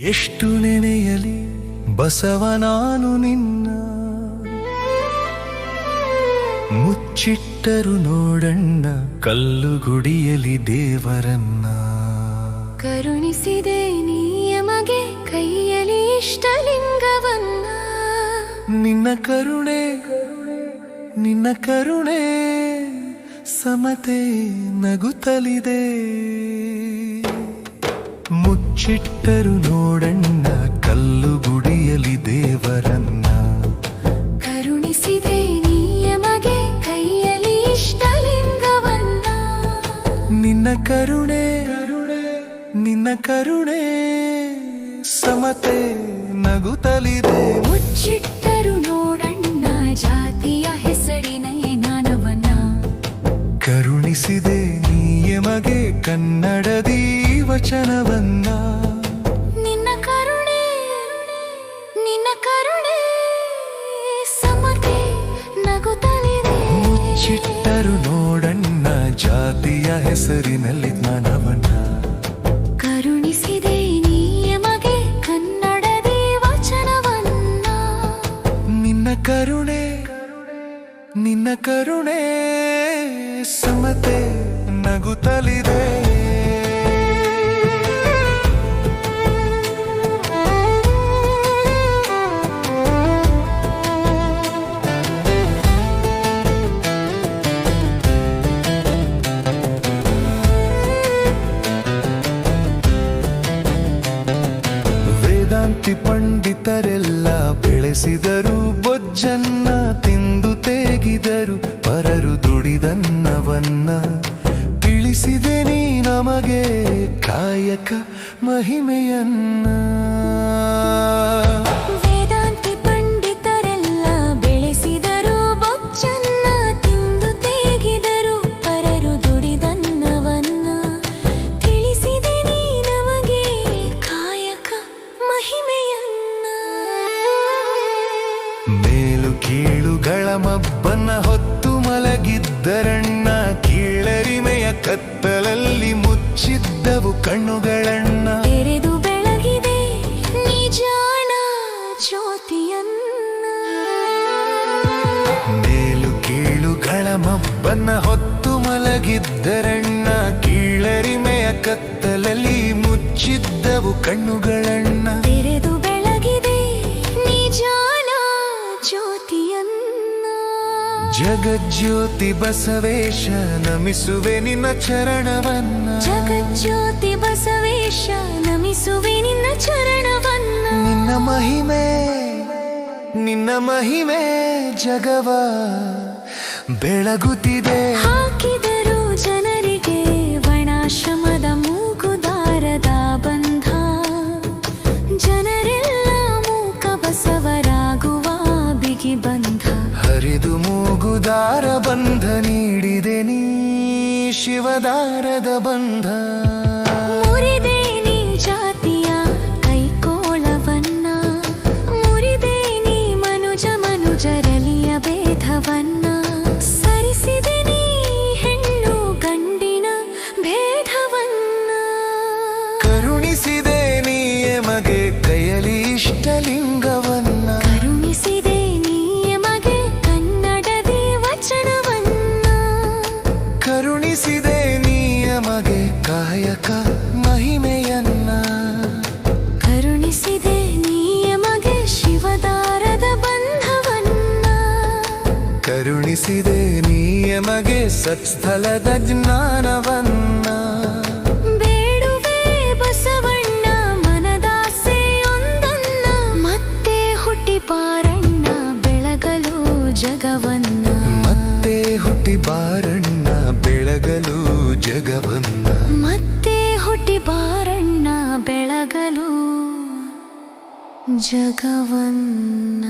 ಎಷ್ಟು ನೆನೆಯಲಿ ಬಸವನಾನು ನಿನ್ನ. ಮುಚ್ಚಿಟ್ಟರು ನೋಡಣ್ಣ ಕಲ್ಲು ಗುಡಿಯಲಿ ದೇವರನ್ನ. ಕರುಣಿಸಿದೆ ನೀಯಮಗೆ ಕೈಯಲಿ ಇಷ್ಟಲಿಂಗವನ್ನ. ನಿನ್ನ ಕರುಣೆ ನಿನ್ನ ಕರುಣೆ ಸಮತೆ ನಗುತ್ತಲಿದೆ. ಮುಚ್ಚಿಟ್ಟರು ನೋಡಣ್ಣ ಕಲ್ಲು ಗುಡಿಯಲಿ ದೇವರನ್ನ. ಕರುಣಿಸಿದೆ ನೀಯಮಗೆ ಕೈಯಲ್ಲಿ ಇಷ್ಟಲಿಂಗವನ್ನ. ನಿನ್ನ ಕರುಣೆ ನಿನ್ನ ಕರುಣೆ ಸಮತೆ ನಗುತ್ತಲಿದೆ. ಮುಚ್ಚಿಟ್ಟರು ನೋಡಣ್ಣ ಜಾತಿಯ ಹೆಸರಿನ ಜ್ಞಾನವನ್ನ ಕರುಣಿಸಿದೆ ನೀಯಮಗೆ ಕನ್ನಡದಿ ವಚನವನ್ನ. ನಿನ್ನ ಕರುಣೆ ನಿನ್ನ ಕರುಣೆ ಸಮತೆ ನಗುತ್ತಲಿದೆ. ಮುಚ್ಚಿಟ್ಟರು ನೋಡಣ್ಣ ಜಾತಿಯ ಹೆಸರಿನಲ್ಲಿ ಜ್ಞಾನವನ್ನ. ಕರುಣಿಸಿದೆ ನಿಯಮಗೆ ಕನ್ನಡದೇ ವಚನವನ್ನ ನಿನ್ನ ಕರುಣೆ ನಿನ್ನ ಕರುಣೆ ಸಮತೆ ನಗುತ್ತಲಿದೆ. ಬೆಳೆಸಿದರು ಬೊಜ್ಜನ್ನ ತಿಂದು ತೇಗಿದರು ಪರರು ದುಡಿದನ್ನವನ್ನ ತಿಳಿಸಿದೆ ನೀ ನಮಗೆ ಕಾಯಕ ಮಹಿಮೆಯನ್ನ. ಮೇಲು ಕೀಳುಗಳ ಮಬ್ಬನ್ನ ಹೊತ್ತು ಮಲಗಿದ್ದರಣ್ಣ ಕೀಳರಿಮೆಯ ಕತ್ತಲಲ್ಲಿ ಮುಚ್ಚಿದ್ದವು ಕಣ್ಣುಗಳಣ್ಣ. ತೆರೆದು ಬೆಳಗಿದೆ ನಿಜಾನ ಜ್ಯೋತಿಯನ್ನ. ಮೇಲು ಕೀಳುಗಳ ಮಬ್ಬನ ಹೊತ್ತು ಮಲಗಿದ್ದರಣ್ಣ ಕೀಳರಿಮೆಯ ಕತ್ತಲಲ್ಲಿ ಮುಚ್ಚಿದ್ದವು ಕಣ್ಣುಗಳಣ್ಣ. ತೆರೆದು ಜಗಜ್ಯೋತಿ ಬಸವೇಶ ನಮಿಸುವೆ ನಿನ್ನ ಚರಣವನ್ನ. ಜಗಜ್ಯೋತಿ ಬಸವೇಶ ನಮಿಸುವೆ ನಿನ್ನ ಚರಣವನ್ನ. ನಿನ್ನ ಮಹಿಮೆ ನಿನ್ನ ಮಹಿಮೆ ಜಗವ ಬೆಳಗುತ್ತಿದೆ. ಹಾಕಿದರು ಹರಿದು ಮೂಗುದಾರ ಬಂಧ ನೀಡಿದೆ ನೀ ಶಿವದಾರದ ಬಂಧ. ಕರುಣಿಸಿದೆ ನಿಯಮಗೆ ಮಗೆ ಕಾಯಕ ಮಹಿಮೆಯನ್ನ. ಕರುಣಿಸಿದೆ ನಿಯಮಗೆ ಮಗೆ ಶಿವದಾರದ ಬಂಧವನ್ನ. ಕರುಣಿಸಿದೆ ನಿಯಮಗೆ ಮಗೆ ಸತ್ಸ್ಥಲದ ಜ್ಞಾನವನ್ನ. ಬೇಡುವೆ ಬಸವಣ್ಣ ಮನದಾಸೆಯೊಂದನ್ನ ಮತ್ತೆ ಹುಟ್ಟಿ ಪಾರಣ್ಣ ಬೆಳಗಲು ಜಗವನ್ನ. ಮತ್ತೆ ಹುಟ್ಟಿ ಬೆಳಗಲು ಜಗವನ್ನ ಮತ್ತೆ ಹುಟ್ಟಿ ಬಾರಣ್ಣ ಬೆಳಗಲು ಜಗವನ್ನ.